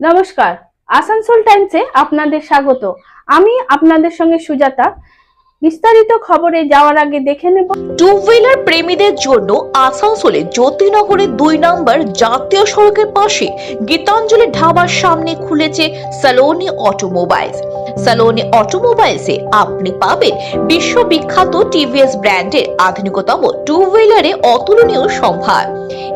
নমস্কার আসানসোল টাইমসে আপনাদের স্বাগত। আমি আপনাদের সঙ্গে সুজাতা বিস্তারিত খবরে যাওয়ার আগে দেখে নেব। টু হুইলার প্রেমীদের জন্য আসানসোলে জ্যোতিনগরে দুই নম্বর জাতীয় সড়কের পাশে গীতাঞ্জলি ঢাবার সামনে খুলেছে সালোনি অটোমোবাইলস। সালোনি অটোমোবাইলসে আপনি পাবেন বিশ্ববিখ্যাত টিভিএস ব্র্যান্ডের আধুনিকতম টু হুইলারে অতুলনীয় সম্ভার।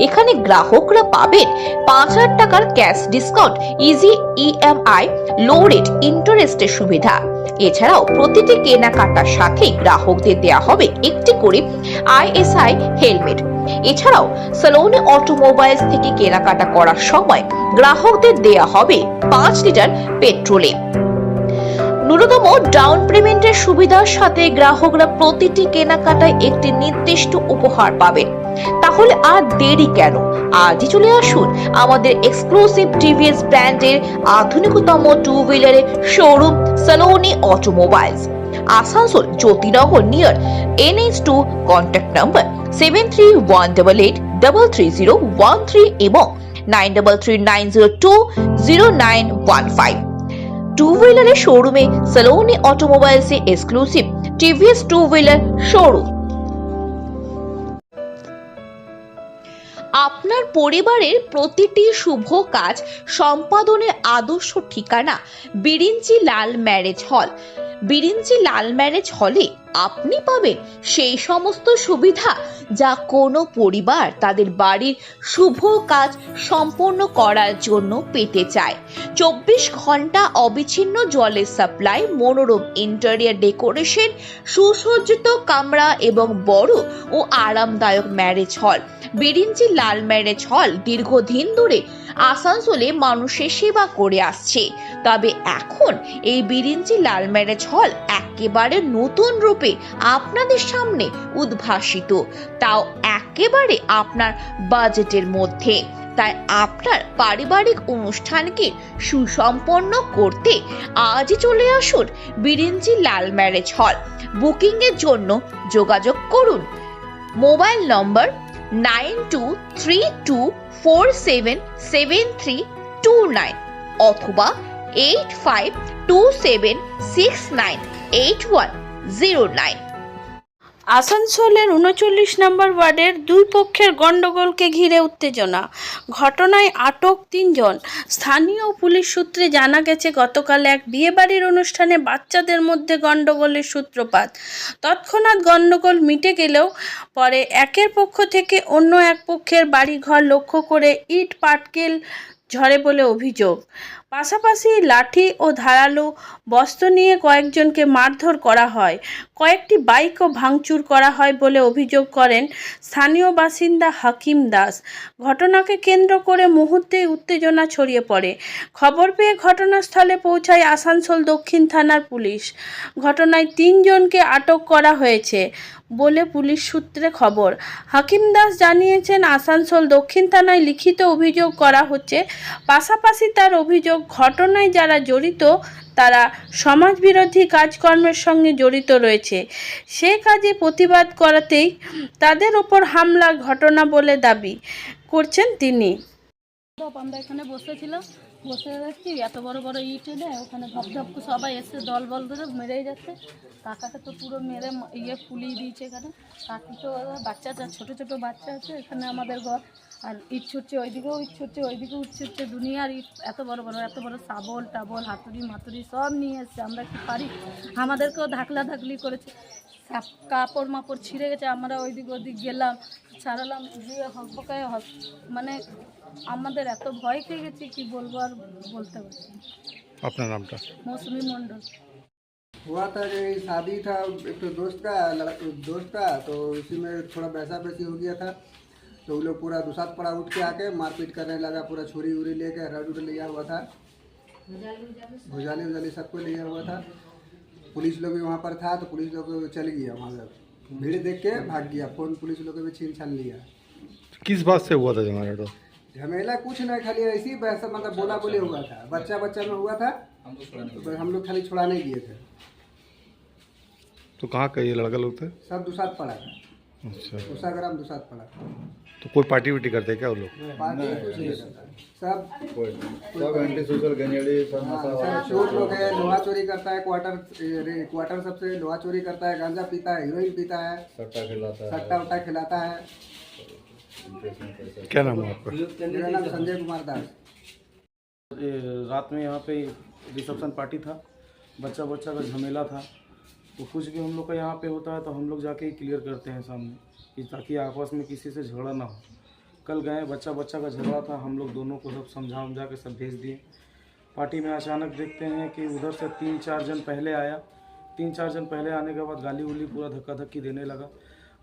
এখানে গ্রাহকরা পাবেন পাঁচ হাজার টাকার cash discount, easy EMI, low rate ইন্টারেস্টের সুবিধা। এছাড়াও প্রতিটি কেনাকাটার সাথে গ্রাহকদের দেয়া হবে একটি করে আইএসআই হেলমেট। এছাড়াও সালোনি অটোমোবাইলস থেকে কেনাকাটা করার সময় গ্রাহকদের দেয়া হবে পাঁচ লিটার পেট্রোলে। ন্যূনতম ডাউন পেমেন্টের সুবিধার সাথে গ্রাহকরা প্রতিটি কেনাকাটায় একটি নির্দিষ্ট উপহার পাবেন। তাহলে আর দেরি কেন? আজই চলে আসুন আমাদের এক্সক্লুসিভ টিভিএস ব্র্যান্ডের আধুনিকতম two হুইলারের showroom Saloni automobiles Asansol Jyotinagar near NH two contact number seven three one double eight double three zero one three এবং nine double three nine zero two zero nine one five two হুইলারের শোরুমে Saloni অটোমোবাইলসে exclusive TVS two wheeler showroom আপনার পরিবারের প্রতিটি শুভ কাজ সম্পাদনের আদর্শ ঠিকানা বিরিঞ্চি লাল marriage hall. Birinchi লাল marriage হলে আপনি পাবেন সেই সমস্ত সুবিধা যা কোনো পরিবার তাদের বাড়ির শুভ কাজ সম্পন্ন করার জন্য পেতে চায়। চব্বিশ ঘণ্টা অবিচ্ছিন্ন জলের সাপ্লাই মনোরম ইন্টেরিয়ার ডেকোরেশন সুসজ্জিত কামরা এবং বড় ও আরামদায়ক ম্যারেজ হল বিরিঞ্চি লাল ম্যারেজ হল দীর্ঘদিন ধরে আসানসোলে মানুষের সেবা করে আসছে। তবে এখন এই বিরিঞ্চি লাল ম্যারেজ হল একেবারে নতুন রূপে আপনাদের সামনে উদ্ভাসিত। তাও একেবারে আপনার বাজেটের মধ্যে। তাই আপনার পারিবারিক অনুষ্ঠানকে সুসম্পন্ন করতে আজই চলে আসুন বিরিঞ্চি লাল ম্যারেজ হল। বুকিংয়ের জন্য যোগাযোগ করুন। Mobile number nine two three two four seven seven three two nine অথবা eight five two seven six nine eight one zero nine আসানসোলের উনচল্লিশ নম্বর ওয়ার্ডের দুই পক্ষের গণ্ডগোলকে ঘিরে উত্তেজনা। ঘটনায় আটক তিনজন। স্থানীয় পুলিশ সূত্রে জানা গেছে, গতকাল এক বিয়েবাড়ির অনুষ্ঠানে বাচ্চাদের মধ্যে গণ্ডগোলের সূত্রপাত। তৎক্ষণাৎ গণ্ডগোল মিটে গেলেও পরে একের পক্ষ থেকে অন্য এক পক্ষের বাড়িঘর লক্ষ্য করে ইট পাটকেল ঝরে বলে অভিযোগ। পাশাপাশি লাঠি ও ধারালো বস্ত্র নিয়ে কয়েকজনকে মারধর করা হয়। কয়েকটি বাইকও ভাঙচুর করা হয় বলে অভিযোগ করেন স্থানীয় বাসিন্দা হাকিম দাস। ঘটনাকে কেন্দ্র করে মুহূর্তেই উত্তেজনা ছড়িয়ে পড়ে। খবর পেয়ে ঘটনাস্থলে পৌঁছায় আসানসোল দক্ষিণ থানার পুলিশ। ঘটনায় তিনজনকে আটক করা হয়েছে বলে পুলিশ সূত্রে খবর। হাকিম দাস জানিয়েছেন, আসানসোল দক্ষিণ থানায় লিখিত অভিযোগ করা হচ্ছে। পাশাপাশি তার অভিযোগ ঘটনায় যারা জড়িত, তারা সমাজবিরোধী কাজকর্মের সঙ্গে জড়িত রয়েছে। সে কাজে প্রতিবাদ করাতেই তাদের ওপর হামলা ঘটনা বলে দাবি করছেন তিনি। এখানে বসেছিলাম, বসে দেখছি এত বড় বড় ইট এনে ওখানে ধপধপ সবাই এসে দল বল ধরে মেরেই যাচ্ছে। কাকাকে তো পুরো মেরে ইয়ে ফুলিয়ে দিয়েছে এখানে। কাকি তো, বাচ্চা ছোটো ছোটো বাচ্চা আছে এখানে আমাদের ঘর। আর ইট ছুটছে ওইদিকেও ইট ছুটছে ওইদিকেও ইট ছুটছে দুনিয়ার ইট এত বড় বড় এত বড় শাবল টাবল হাতুড়ি মাতুড়ি সব নিয়ে এসছে আমরা কি পারি আমাদেরকেও ধাকলা ধাকলি করেছে কাপ- কাপড় মাপড় ছিঁড়ে গেছে আমরা ওইদিক ওইদিক গেলাম ছাড়ালাম দিয়ে হকবকায় হক মানে আমাদের এত ভয় খেয়ে গেছি কি বলবো আর বলতে পারছি না। আপনার নামটা মৌসুমি মণ্ডল हुआ था कि शादी था एक तो दोस्त का लड़- दोस्त का तो इसी में थोड़ा वैसा वैसी हो गया था तो वो लोग पूरा दुसात पड़ा उठ के आके मारपीट करने लगा पूरा छुरी उरी लेके रड उड लिया हुआ था। भुजाली उजाली सबको लिया हुआ था। पुलिस लोग भी वहाँ पर था तो पुलिस लोग चल गया वहाँ से। भीड़ देख के भाग गया फ़ोन पुलिस लोग भी छीन छान लिया। किस बात से हुआ था झगड़ा तो? झमेला कुछ नहीं खाली ऐसी वैसा मतलब बोला बोले हुआ था। बच्चा बच्चा में हुआ था तो हम लोग खाली छुड़ाने गए थे। तो कहाँ का ये लड़का लोग थे? सब दुसात पड़ा था। अच्छा। उषा ग्राम दुसात पड़ा था। तो कोई पार्टी वार्टी करते क्या वो लोग? पार्टी कुछ नहीं करता। सब सब एंटी सोशल गंजेड़ी सब हाँ, नशा सब चोर लोग है लोहा चोरी करता है क्वार्टर क्वार्टर सबसे लोहा चोरी करता है गांजा पीता है हीरोइन पीता है सट्टा खिलाता है। सट्टा उट्टा खिलाता है। इंटरेस्ट में पैसा क्या नाम है आपका? मेरा नाम संजय कुमार दास। ये रात में यहाँ पे रिसेप्शन पार्टी था बच्चा बच्चा का झमेला था तो कुछ भी हम लोग का यहाँ पे होता है तो हम लोग जाके ही क्लियर करते हैं सामने। कि ताकि आपस में किसी से झगड़ा ना हो। कल गए बच्चा बच्चा का झगड़ा था, हम लोग दोनों को सब समझा उमझा के सब भेज दिए। पार्टी में अचानक देखते हैं कि उधर से तीन चार जन पहले आया। तीन चार जन पहले आने के बाद गाली उली पूरा धक्का धक्की देने लगा।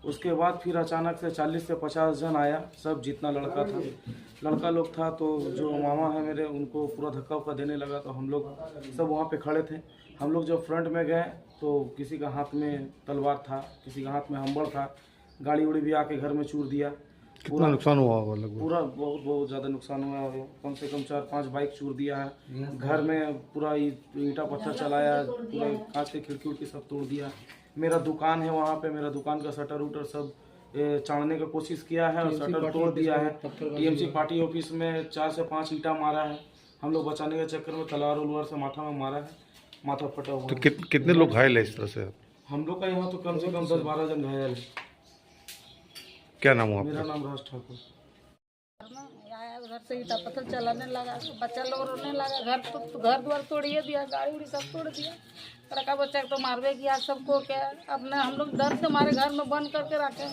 उसके बाद फिर अचानक से चालीस से पचास जन आया, सब जितना लड़का था। लड़का लोग था तो जो मामा है मेरे, उनको पूरा धक्का उक्का देने लगा तो हम लोग सब वहाँ पे खड़े थे। हम लोग जब फ्रंट में गए तो किसी का हाथ में तलवार था, किसी का हाथ में हम्बड़ था। गाड़ी उड़ी भी आके घर में चूर दिया। कितना नुकसान हुआ होगा लगभग? पूरा बहुत बहुत ज़्यादा नुकसान हुआ है कम से कम चार पाँच बाइक चूर दिया है। घर में पूरा ईटा पत्थर चलाया पूरा कांच के खिड़की उड़की सब तोड़ दिया। मेरा दुकान है वहाँ पे मेरा दुकान का शटर उटर सब चाड़ने का कोशिश किया है और शटर तोड़ दिया है। टीएमसी पार्टी ऑफ़िस में चार से पाँच ईटा मारा है। हम लोग बचाने के चक्कर में तलवार उलवार से माथा में मारा है माथा फटा हुआ तो कितने लोग घायल है इस तरह से? हम लोग का यहाँ तो कम से कम दस बारह जन घायल है। क्या नाम हुआ मेरा नाम राज ठाकुर। आया उधर से ईटा पत्थर चलाने लगा बच्चा लोग रोने लगा घर तो, घर द्वार तोड़िए दिया गाड़ी उड़ी सब तोड़ दिया। लड़का बच्चा को तो मारवे किया सबको क्या अपने हम लोग डर से हमारे घर में बंद करके रखे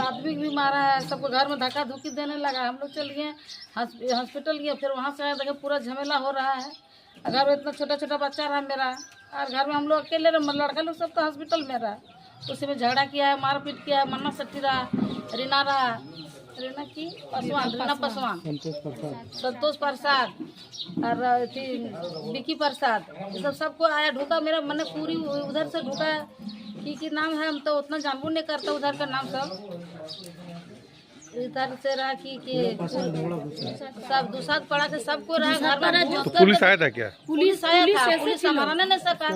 आदमी भी मारा है सबको घर में धक्का धुक्की देने लगा हम लोग चल गए हॉस्पिटल गए फिर वहाँ से आए देखे पूरा झमेला हो रहा है। घर में इतना छोटा छोटा बच्चा रहा मेरा और घर में हम लोग अकेले रहे लड़का लोग सब तो हॉस्पिटल में रहा। उसी में झगड़ा किया है, मारपीट किया है मन्ना सट्टी रहा, रीना रहा। रीना की? पासवान, रीना पासवान। संतोष प्रसाद और, अथी, विकी प्रसाद, ये सब सबको आया ढूका मेरा मन पूरी उधर से ढूंका की की नाम है, हम तो उतना जानबू नहीं करता उधर का नाम सब। इधर से रहा सब तो पुलिस आया था क्या? पुलिस आया था पुलिस नहीं सका।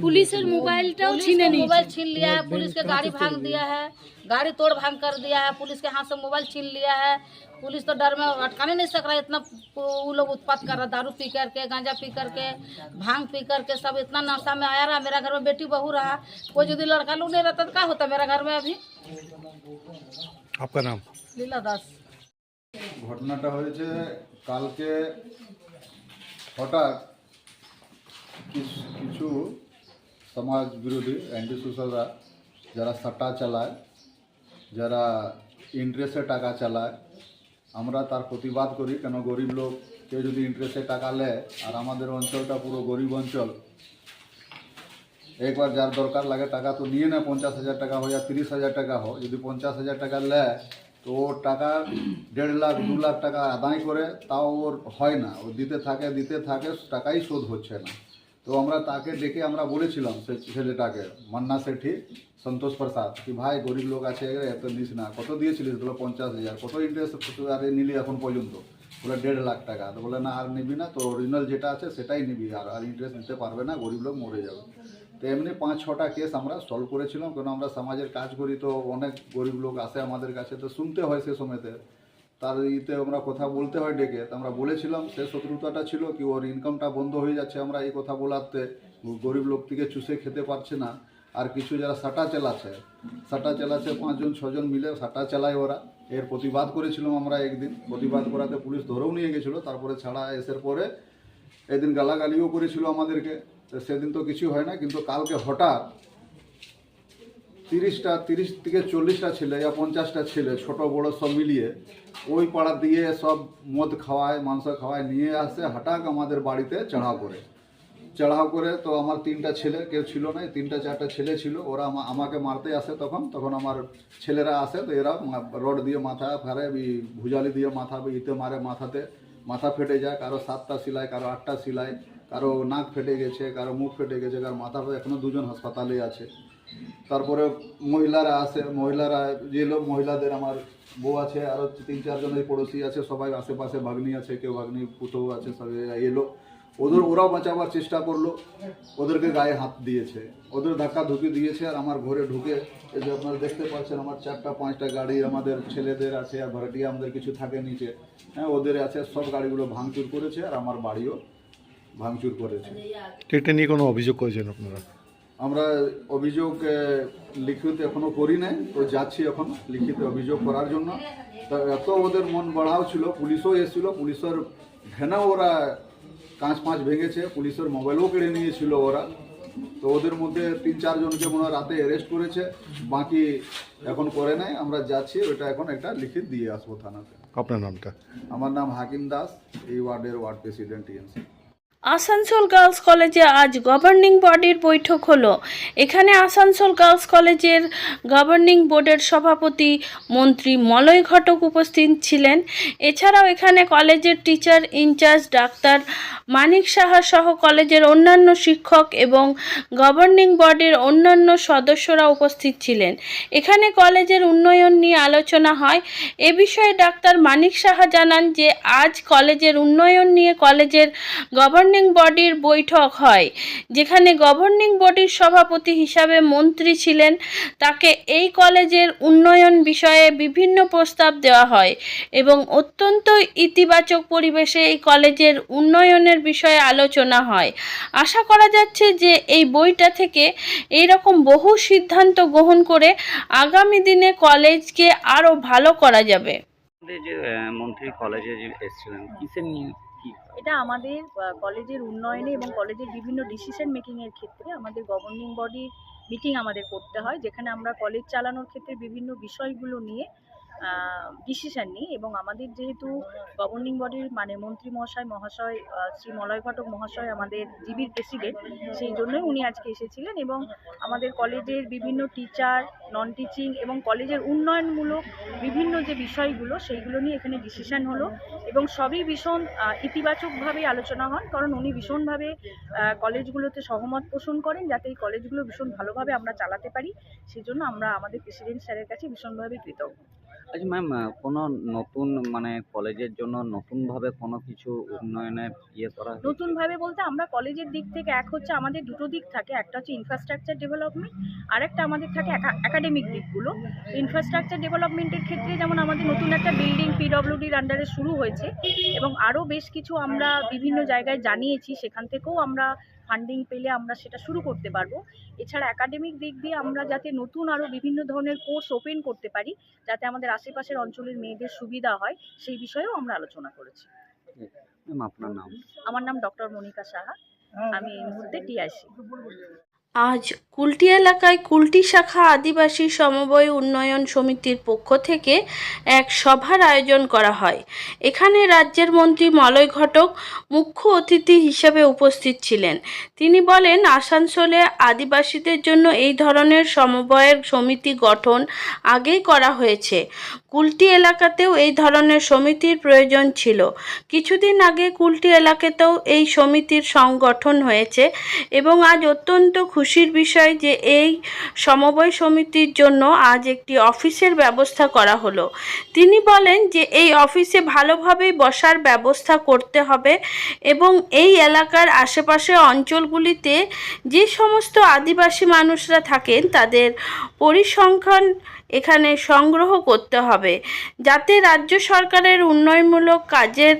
पुलिस मोबाइल तो छीने तो नहीं। मोबाइल छीन लिया है पुलिस के गाड़ी भाग दिया है गाड़ी तोड़ भाग कर दिया है पुलिस के हाथ से मोबाइल छीन लिया है। पुलिस तो डर में अटकाने नहीं सक रहा इतना वो लोग उत्पात कर रहा दारू पी करके गांजा पी करके भाँग पी करके सब इतना नशा में आया रहा मेरा घर में बेटी बहू रहा कोई यदि लड़का लोग नहीं रहता तो क्या होता मेरा घर में अभी? আপনার নাম লীলা দাস ঘটনাটা হয়েছে কালকে হঠাৎ কিছু সমাজ বিরোধী অ্যান্টি সোশালরা যারা সাটা চালায় যারা ইন্টারেস্টে টাকা চালায় আমরা তার প্রতিবাদ করি কেন গরিব লোক কেউ যদি ইন্টারেস্টে টাকা নেয় আর আমাদের অঞ্চলটা পুরো গরিব অঞ্চল একবার যার দরকার লাগে টাকা তো নিয়ে নেয় পঞ্চাশ হাজার টাকা হোক, তিরিশ হাজার টাকা হোক। যদি পঞ্চাশ হাজার টাকা নেয়, তো ওর টাকা দেড় লাখ, দু লাখ টাকা আদায় করে তাও ওর হয় না। ও দিতে থাকে দিতে থাকে, টাকাই শোধ হচ্ছে না। তো আমরা তাকে ডেকে আমরা বলেছিলাম সে ছেলেটাকে, মান্না শেঠি সন্তোষ প্রসাদ, কি ভাই গরিব লোক আছে, এত নিস না। কত দিয়েছিলিস? বলে পঞ্চাশ হাজার। কত ইন্টারেস্ট আরে নিলি এখন পর্যন্ত? বলে দেড় লাখ টাকা। তো বলে না, আর নিবি না তো অরিজিনাল যেটা আছে সেটাই নিবি। আর আর ইন্টারেস্ট নিতে পারবে না, গরিব লোক মরে যাবে। তো এমনি পাঁচ ছটা কেস আমরা সলভ করেছিলাম কারণ আমরা সমাজের কাজ করি তো অনেক গরিব লোক আসে আমাদের কাছে, তো শুনতে হয় সে সময়তে। তার ইতে আমরা কথা বলতে হয় ডেকে, তো আমরা বলেছিলাম, সে শত্রুতাটা ছিল কি ওর ইনকামটা বন্ধ হয়ে যাচ্ছে আমরা এই কথা বলাতে, গরিব লোক থেকে চুষে খেতে পারছে না। আর কিছু যারা সাটা চালাচ্ছে সাটা চালাচ্ছে পাঁচজন, ছজন মিলে সাটা চালায় ওরা। এর প্রতিবাদ করেছিলাম আমরা একদিন, প্রতিবাদ করাতে পুলিশ ধরেও নিয়ে গেছিল, তারপরে ছাড়া এসের পরে এদিন গালাগালিও করেছিল আমাদেরকে। তো সেদিন তো কিছু হয় না, কিন্তু কালকে হঠাৎ তিরিশটা, তিরিশ থেকে চল্লিশটা ছেলে বা পঞ্চাশটা ছেলে, ছোট, বড় সব মিলিয়ে ওই পাড়া দিয়ে সব মদ খাওয়ায়, মাংস খাওয়ায় নিয়ে আসে, হঠাৎ আমাদের বাড়িতে চড়াও করে। চড়াও করে তো আমার তিনটা ছেলে, কেউ ছিল না তিনটা, চারটা ছেলে ছিল, ওরা আমা- আমাকে মারতে আসে তখন তখন আমার ছেলেরা আসে, তো এরা রড দিয়ে মাথা ফারে ভুজালি দিয়ে মাথা ইতে মারে মাথাতে, মাথা ফেটে যায়, কারও সাতটা সিলাই, কারও আটটা সিলাই কারও নাক ফেটে গেছে, কারও মুখ ফেটে গেছে, কারও মাথা ফেটে এখনও দুজন হাসপাতালে আছে। তারপরে মহিলারা আসে মহিলারা, যে লোক, মহিলাদের আমার বউ আছে আরও তিন চারজন এই পড়োশি আছে, সবাই আশেপাশে ভাগ্নি আছে, কেউ ভাগ্নি পুতো আছে, সব এরা এলো। ওদের, ওরাও বাঁচাবার চেষ্টা করল, ওদেরকে গায়ে হাত দিয়েছে। ওদের ধাক্কা ধুকে দিয়েছে, আর আমার ঘরে ঢুকে, এই যে আপনারা দেখতে পাচ্ছেন, আমার চারটা, পাঁচটা গাড়ি আমাদের ছেলেদের আছে, আর ভাড়াটিয়া আমাদের কিছু থাকে নিচে। হ্যাঁ ওদের আছে, সব গাড়িগুলো ভাঙচুর করেছে, আর আমার বাড়িও ভাঙচুর করেছে। এটা নিয়ে কোনো অভিযোগ করেছেন আপনারা? আমরা অভিযোগ লিখিত এখনও করি নাই তো যাচ্ছি এখন লিখিত অভিযোগ করার জন্য। তা এত ওদের মন বাড়াও ছিল পুলিশও এসেছিল পুলিশের ভ্যানেও ওরা কাঁচ পাঁচ ভেঙেছে পুলিশের মোবাইলও কেড়ে নিয়েছিল ওরা। তো ওদের মধ্যে তিন চারজনকে মনে হয় রাতে অ্যারেস্ট করেছে বাকি এখন করে নাই আমরা যাচ্ছি ওটা এখন একটা লিখিত দিয়ে আসব থানাতে। আপনার নামটা? আমার নাম হাকিম দাস এই ওয়ার্ডের ward president TMC. Asansol girls কলেজে আজ গভর্নিং বডির বৈঠক হলো। এখানে আসানসোল গার্লস কলেজের গভর্নিং বোর্ডের সভাপতি মন্ত্রী মলয় ঘটক উপস্থিত ছিলেন। এছাড়াও এখানে কলেজের teacher in charge doctor Manik Saha সহ কলেজের অন্যান্য শিক্ষক এবং গভর্নিং বডির অন্যান্য সদস্যরা উপস্থিত ছিলেন। এখানে কলেজের উন্নয়ন নিয়ে আলোচনা হয়। এ বিষয়ে ডাক্তার মানিক সাহা জানান যে, আজ কলেজের উন্নয়ন নিয়ে কলেজের গভর্নিং বডির বৈঠক হয়, যেখানে গভর্নিং বডির সভাপতি হিসাবে মন্ত্রী ছিলেন। তাকে এই কলেজের উন্নয়ন বিষয়ে বিভিন্ন প্রস্তাব দেওয়া হয় এবং অত্যন্ত ইতিবাচক পরিবেশে এই কলেজের উন্নয়নের বিষয়ে আলোচনা হয়। আশা করা যাচ্ছে যে এই বইটা থেকে এই রকম বহু সিদ্ধান্ত গ্রহণ করে আগামী দিনে কলেজকে আরও ভালো করা যাবে। যে মন্ত্রী কলেজে এসেছিলেন, কিসের নিয়ে এটা আমাদের কলেজের উন্নয়নে এবং কলেজের বিভিন্ন ডিসিশন মেকিংয়ের ক্ষেত্রে আমাদের গভর্নিং বডি মিটিং আমাদের করতে হয়, যেখানে আমরা কলেজ চালানোর ক্ষেত্রে বিভিন্ন বিষয়গুলো নিয়ে ডিসিশন নিই এবং আমাদের যেহেতু গভর্নিং বডির মানে মন্ত্রী মহাশয় মহাশয় শ্রী মলয় ঘটক মহাশয় আমাদের জিবির প্রেসিডেন্ট সেই জন্যই উনি আজকে এসেছিলেন এবং আমাদের কলেজের বিভিন্ন টিচার নন টিচিং এবং কলেজের উন্নয়নমূলক বিভিন্ন যে বিষয়গুলো, সেইগুলো নিয়ে এখানে ডিসিশন হলো এবং সবই ভীষণ ইতিবাচকভাবে আলোচনা হন কারণ উনি ভীষণভাবে কলেজগুলোতে সহমত পোষণ করেন যাতে এই কলেজগুলো ভীষণ ভালোভাবে আমরা চালাতে পারি। সেজন্য আমরা আমাদের প্রেসিডেন্ট স্যারের কাছে ভীষণভাবে কৃতজ্ঞ। আচ্ছা ম্যাম কোনো নতুন মানে কলেজের জন্য নতুনভাবে কোনো কিছু উন্নয়নে ইয়ে করা? নতুনভাবে বলতে আমরা কলেজের দিক থেকে এক হচ্ছে আমাদের দুটো দিক থাকে, একটা হচ্ছে ইনফ্রাস্ট্রাকচার ডেভেলপমেন্ট আর একটা আমাদের থাকে একাডেমিক দিকগুলো ইনফ্রাস্ট্রাকচার ডেভেলপমেন্টের ক্ষেত্রে যেমন আমাদের নতুন একটা বিল্ডিং পিডব্লিউডির আন্ডারে শুরু হয়েছে এবং আরও বেশ কিছু আমরা বিভিন্ন জায়গায় জানিয়েছি, সেখান থেকেও আমরা ফান্ডিং পেলে আমরা সেটা শুরু করতে পারব। এছাড়া একাডেমিক দিক দিয়ে আমরা যাতে নতুন আরও বিভিন্ন ধরনের কোর্স ওপেন করতে পারি যাতে আমাদের আশেপাশের অঞ্চলের মেয়েদের সুবিধা হয় সেই বিষয়েও আমরা আলোচনা করেছি। আপনার নাম? আমার নাম ডক্টর মনিকা সাহা। আমি এই মুহূর্তে টিআইসি আজ কুলটি এলাকায় কুলটি শাখা আদিবাসী সমবায় উন্নয়ন সমিতির পক্ষ থেকে এক সভার আয়োজন করা হয়। এখানে রাজ্যের মন্ত্রী মলয় ঘটক মুখ্য অতিথি হিসেবে উপস্থিত ছিলেন। তিনি বলেন, আসানসোলে আদিবাসীদের জন্য এই ধরনের সমবায়ের সমিতি গঠন আগেই করা হয়েছে। কুলটি এলাকাতেও এই ধরনের সমিতির প্রয়োজন ছিল। কিছুদিন আগে কুলটি এলাকাতেও এই সমিতির সংগঠন হয়েছে এবং আজ অত্যন্ত খুশির বিষয় যে এই সমবায় সমিতির জন্য আজ একটি অফিসের ব্যবস্থা করা হলো। তিনি বলেন যে এই অফিসে ভালোভাবেই বসার ব্যবস্থা করতে হবে এবং এই এলাকার আশেপাশে অঞ্চলগুলিতে যে সমস্ত আদিবাসী মানুষরা থাকেন তাদের পরিসংখ্যান এখানে সংগ্রহ করতে হবে, যাতে রাজ্য সরকারের উন্নয়নমূলক কাজের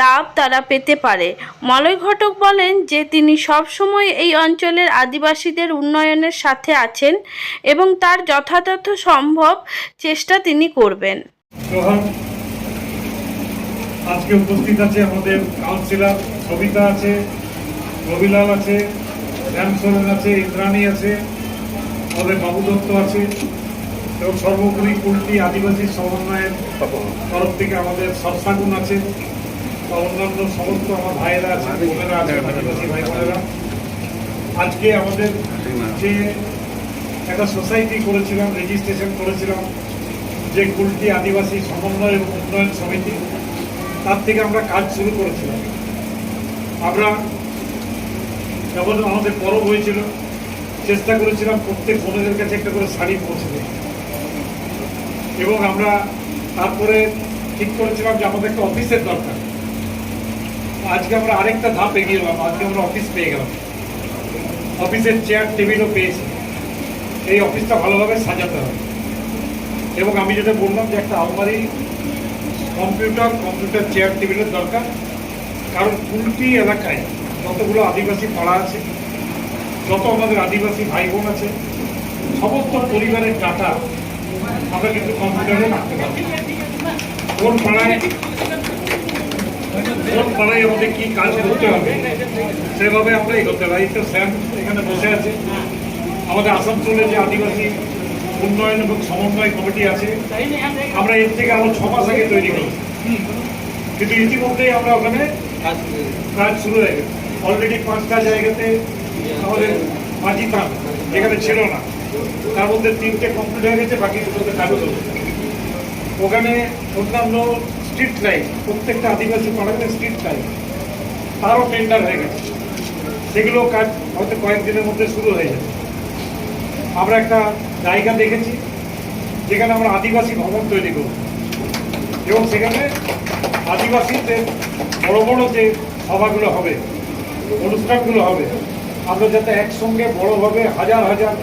লাভ তারা পেতে পারে। মলয় ঘটক বলেন যে, তিনি সবসময় এই অঞ্চলের আদিবাসীদের উন্নয়নের সাথে আছেন এবং তার যথাযথ সম্ভব চেষ্টা তিনি করবেন। আজকে উপস্থিত আছে আমাদের কাউন্সিলর, সবিতা আছে, রবিলাল আছে শ্যাম আছে, ইন্দ্রাণী আছে, আমাদের বাবু দত্ত আছে। এবং সর্বোপরি কুলটি আদিবাসী সমন্বয়ের তরফ থেকে আমাদের সরসাগুন আছে বা অন্যান্য সমস্ত আমার ভাইয়েরা আছে বোনেরা আছে আদিবাসী ভাই বোনেরা। আজকে আমাদের যে একটা সোসাইটি করেছিলাম রেজিস্ট্রেশন করেছিলাম যে কুলটি আদিবাসী সমন্বয় এবং উন্নয়ন সমিতি তার থেকে আমরা কাজ শুরু করেছিলাম। আমরা যখন আমাদের পরব হয়েছিল চেষ্টা করেছিলাম প্রত্যেক বোনেদের কাছে একটা করে শাড়ি পৌঁছে দেওয়া এবং আমরা তারপরে ঠিক করেছিলাম যে আমাদের একটা অফিসের দরকার। আজকে আমরা আরেকটা ধাপ এগিয়ে এলাম, আজকে আমরা অফিস পেয়ে গেলাম। অফিসের চেয়ার, টেবিলও পেয়েছি। এই অফিসটা ভালোভাবে সাজাতে হবে। এবং আমি যেটা বললাম যে একটা আলমারি, কম্পিউটার কম্পিউটার, চেয়ার, টেবিলের দরকার। কারণ কুলটি এলাকায় যতগুলো আদিবাসী পাড়া আছে, যত আমাদের আদিবাসী ভাই বোন আছে, সমস্ত পরিবারের ডাটা আমরা কিন্তু কম্পিউটারে রাখতে পারব। কোন পাড়ায় কোন পাড়ায় আমাদের কি কাজ করতে হবে? সেভাবে আমরা এগোতে পারি। তো স্যাম এখানে বসে আছে। আমাদের আসানসোলে যে আদিবাসী উন্নয়ন এবং সমন্বয় কমিটি আছে আমরা এর থেকে আরও ছ মাস আগে তৈরি করেছি। কিন্তু ইতিমধ্যেই আমরা ওখানে কাজ শুরু হয়ে গেছে। অলরেডি পাঁচটা জায়গাতে আমাদের মাঝি থান যেখানে ছিল না। তার মধ্যে তিনটে কমপ্লিট হয়ে গেছে, বাকি দুটোতে কাজ হচ্ছে ওখানে অন্যান্য স্ট্রিট লাইট প্রত্যেকটা আদিবাসী পাড়াতে স্ট্রিট লাইট তারও টেন্ডার হয়ে গেছে। সেগুলো কাজ হয়তো কয়েকদিনের মধ্যে শুরু হয়ে যাবে। আমরা একটা জায়গা দেখেছি, যেখানে আমরা আদিবাসী ভবন তৈরি করব। এবং সেখানে আদিবাসীদের বড় বড় যে সভাগুলো হবে, অনুষ্ঠানগুলো হবে, আমরা যাতে একসঙ্গে বড়ভাবে হাজার হাজার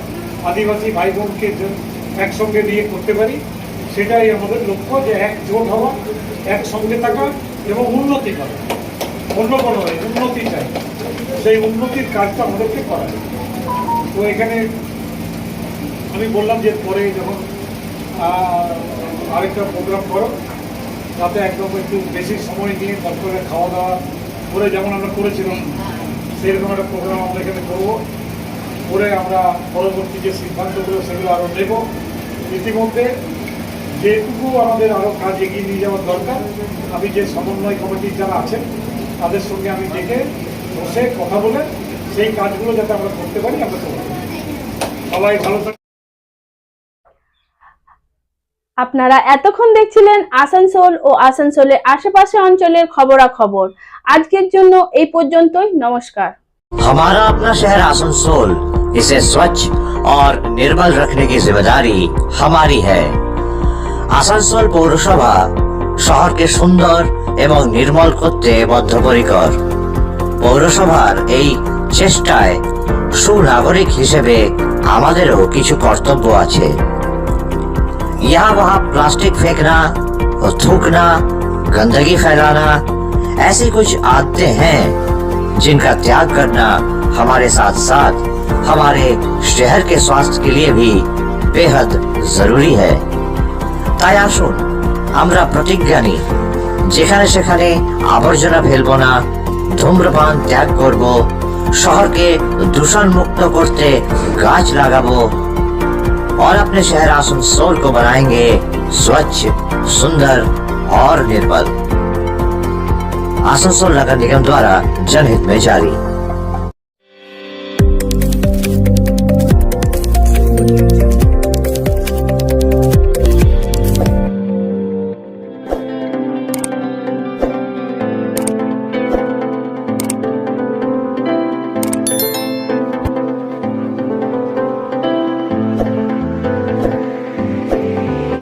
আদিবাসী ভাই বোনকে একসঙ্গে নিয়ে করতে পারি, সেটাই আমাদের লক্ষ্য যে একজোট হওয়া, একসঙ্গে থাকা এবং উন্নতি করা। অন্য কোনো নয়, উন্নতি চাই। সেই উন্নতির কাজটা আমাদেরকে করা। তো এখানে আমি বললাম যে পরে যখন আরেকটা প্রোগ্রাম করো, তাতে একদম একটু বেশি সময় নিয়ে তারপরে খাওয়া দাওয়া করে যেমন আমরা করেছিলাম সেরকম একটা প্রোগ্রাম আমরা এখানে করব। করে আমরা পরবর্তী যে সিদ্ধান্তগুলো সেগুলো আরও নেব ইতিমধ্যে যেটুকু আমাদের আরও কাজ এগিয়ে নিয়ে যাওয়ার দরকার আমি যে সমন্বয় কমিটির যারা আছেন তাদের সঙ্গে আমি ডেকে বসে কথা বলে সেই কাজগুলো যাতে আমরা করতে পারি আমরা করবো সবাই ভালো থাকবেন আপনারা এতক্ষণ দেখছিলেন আসানসোল ও আসানসোলের আশেপাশে অঞ্চলের খবরাখবর আজকের জন্য এই পর্যন্তই নমস্কার हमारा अपना शहर आसनसोल इसे स्वच्छ और निर्मल रखने की जिम्मेदारी हमारी है আসানসোল পৌরসভা শহরকে সুন্দর এবং নির্মল করতে বদ্ধপরিকর পৌরসভার এই চেষ্টায় সুনাগরিক হিসেবে আমাদেরও কিছু কর্তব্য আছে यहाँ वहाँ प्लास्टिक फेंकना और थूकना गंदगी फैलाना ऐसी कुछ आदतें हैं जिनका त्याग करना हमारे साथ साथ हमारे शहर के स्वास्थ्य के लिए भी बेहद जरूरी है তাই আসুন আমরা প্রতিজ্ঞা নিই যেখানে সেখানে আবর্জনা ফেলবো না ধূম্রপান ত্যাগ করব শহরকে দূষণ মুক্ত করতে গাছ লাগাবো और अपने शहर आसनसोल को बनाएंगे स्वच्छ सुंदर और निर्मल आसनसोल नगर निगम द्वारा जनहित में जारी